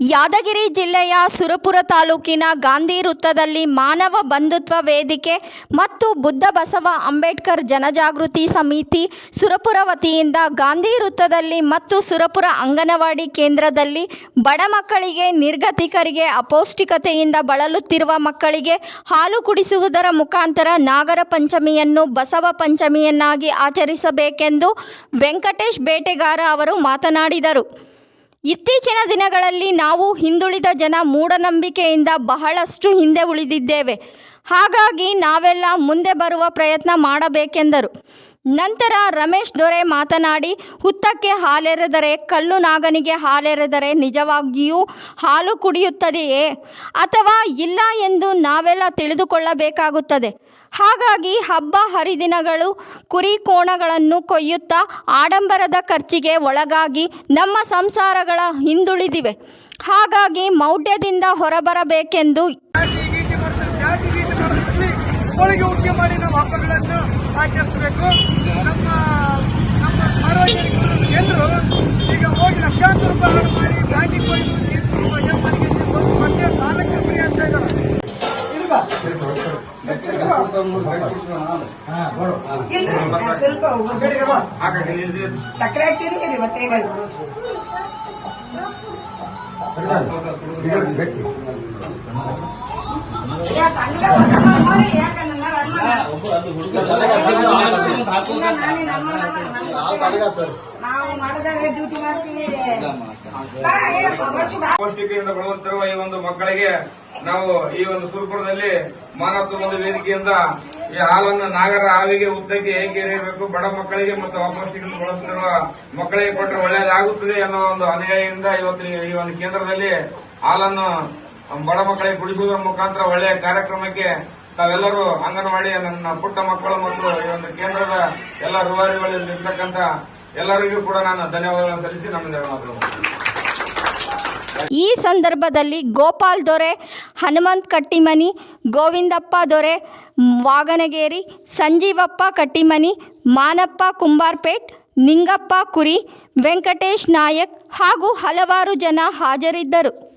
ಯಾದಗಿರಿ ಜಿಲ್ಲೆಯ ಸುರಪುರ ತಾಲೂಕಿನ ಗಾಂಧಿ ವೃತ್ತದಲ್ಲಿ ಮಾನವ ಬಂಧುತ್ವ ವೇದಿಕೆ ಮತ್ತು ಬುದ್ಧ ಬಸವ ಅಂಬೇಡ್ಕರ್ ಜನಜಾಗೃತಿ ಸಮಿತಿ ಸುರಪುರ ವತಿಯಿಂದ ಗಾಂಧಿ ವೃತ್ತದಲ್ಲಿ ಮತ್ತು ಸುರಪುರ ಅಂಗನವಾಡಿ ಕೇಂದ್ರದಲ್ಲಿ ಬಡ ಮಕ್ಕಳಿಗೆ ನಿರ್ಗತಿಕರಿಗೆ ಅಪೌಷ್ಟಿಕತೆಯಿಂದ ಬಳಲುತ್ತಿರುವ ಮಕ್ಕಳಿಗೆ ಹಾಲು ಕುಡಿಸುವುದರ ಮುಖಾಂತರ ನಾಗರ ಪಂಚಮಿಯನ್ನು ಬಸವ ಪಂಚಮಿಯನ್ನಾಗಿ ಆಚರಿಸಬೇಕೆಂದು ವೆಂಕಟೇಶ್ ಬೇಟೆಗಾರ ಅವರು ಮಾತನಾಡಿದರು. ಇತ್ತೀಚಿನ ದಿನಗಳಲ್ಲಿ ನಾವು ಹಿಂದುಳಿದ ಜನ ಮೂಢನಂಬಿಕೆಯಿಂದ ಬಹಳಷ್ಟು ಹಿಂದೆ ಉಳಿದಿದ್ದೇವೆ. ಹಾಗಾಗಿ ನಾವೆಲ್ಲ ಮುಂದೆ ಬರುವ ಪ್ರಯತ್ನ ಮಾಡಬೇಕೆಂದರು. ನಂತರ ರಮೇಶ್ ದೊರೆ ಮಾತನಾಡಿ, ಹುತ್ತಕ್ಕೆ ಹಾಲೆರೆದರೆ, ಕಲ್ಲು ನಾಗನಿಗೆ ಹಾಲೆರೆದರೆ ನಿಜವಾಗಿಯೂ ಹಾಲು ಕುಡಿಯುತ್ತದೆಯೇ? ಅಥವಾ ಇಲ್ಲ ಎಂದು ನಾವೆಲ್ಲ ತಿಳಿದುಕೊಳ್ಳಬೇಕಾಗುತ್ತದೆ. ಹಾಗಾಗಿ ಹಬ್ಬ ಹರಿದಿನಗಳು ಕುರಿ ಕೋಣಗಳನ್ನು ಕೊಯ್ಯುತ್ತಾ ಆಡಂಬರದ ಖರ್ಚಿಗೆ ಒಳಗಾಗಿ ನಮ್ಮ ಸಂಸಾರಗಳ ಹಿಂದುಳಿದಿವೆ. ಹಾಗಾಗಿ ಮೌಢ್ಯದಿಂದ ಹೊರಬರಬೇಕೆಂದು ಹೋಳಿಗೆ ಉಂಟೆ ಮಾಡಿ ನಾವು ಹಬ್ಬಗಳನ್ನು ಆಚರಿಸಬೇಕು. ನಮ್ಮ ನಮ್ಮ ಸಾರ್ವಜನಿಕರು, ಜನರು ಈಗ ಹೋಗಿ ಲಕ್ಷಾಂತರ ರೂಪಾಯಿ ಮಾಡಿ ಬ್ಯಾಂಕಿಂಗ್ ಹೋಗಿ ಮತ್ತೆ ಸಾಲಕ್ಕೆ ಫ್ರೀ ಅಂತ ಇದ್ದಾರೆ. ಸ್ವಲ್ಪ. ಸಕ್ಕರೆ ಹಾಕ್ತೀರಿ ಪೌಷ್ಟಿಕೆಯಿಂದ ಬಳುವಂತಿರುವ ಈ ಒಂದು ಮಕ್ಕಳಿಗೆ ನಾವು ಈ ಒಂದು ಸುರಪುರದಲ್ಲಿ ಮಾನವತ್ವ ಒಂದು ವೇದಿಕೆಯಿಂದ ಈ ಹಾಲನ್ನು ನಾಗರ ಹಾವಿಗೆ, ಉದ್ದಕ್ಕೆ ಹೇಗೆ ಇರಬೇಕು ಬಡ ಮಕ್ಕಳಿಗೆ ಮತ್ತು ಅಪೌಷ್ಟಿಕೆಯನ್ನು ಬಳಸುತ್ತಿರುವ ಮಕ್ಕಳಿಗೆ ಕೊಟ್ಟರೆ ಒಳ್ಳೆಯದಾಗುತ್ತದೆ ಅನ್ನೋ ಒಂದು ಅನುಯಾಯಿಯಿಂದ ಇವತ್ತು ಈ ಒಂದು ಕೇಂದ್ರದಲ್ಲಿ ಹಾಲನ್ನು ಬಡ ಮಕ್ಕಳಿಗೆ ಕುಡಿಸುವುದರ ಮುಖಾಂತರ ಒಳ್ಳೆಯ ಕಾರ್ಯಕ್ರಮಕ್ಕೆ ತಾವೆಲ್ಲರೂ ಅಂಗನವಾಡಿ ನನ್ನ ಪುಟ್ಟ ಮಕ್ಕಳು ಮತ್ತು ಈ ಒಂದು ಕೇಂದ್ರದ ಎಲ್ಲ ರೂವಾರಿಗಳಲ್ಲಿ ಇರ್ತಕ್ಕಂಥ ಎಲ್ಲರಿಗೂ ಕೂಡ ನಾನು ಧನ್ಯವಾದಗಳನ್ನು ಸಲ್ಲಿಸಿ ನಮ್ಮ ಮಾತು ಈ ಸಂದರ್ಭದಲ್ಲಿ ಗೋಪಾಲ್ ದೊರೆ, ಹನುಮಂತ್ ಕಟ್ಟಿಮನಿ, ಗೋವಿಂದಪ್ಪ ದೊರೆ, ವಾಗನಗೇರಿ, ಸಂಜೀವಪ್ಪ ಕಟ್ಟಿಮನಿ, ಮಾನಪ್ಪ ಕುಂಬಾರ್ಪೇಟ್, ನಿಂಗಪ್ಪ ಕುರಿ, ವೆಂಕಟೇಶ್ ನಾಯಕ್ ಹಾಗೂ ಹಲವಾರು ಜನ ಹಾಜರಿದ್ದರು.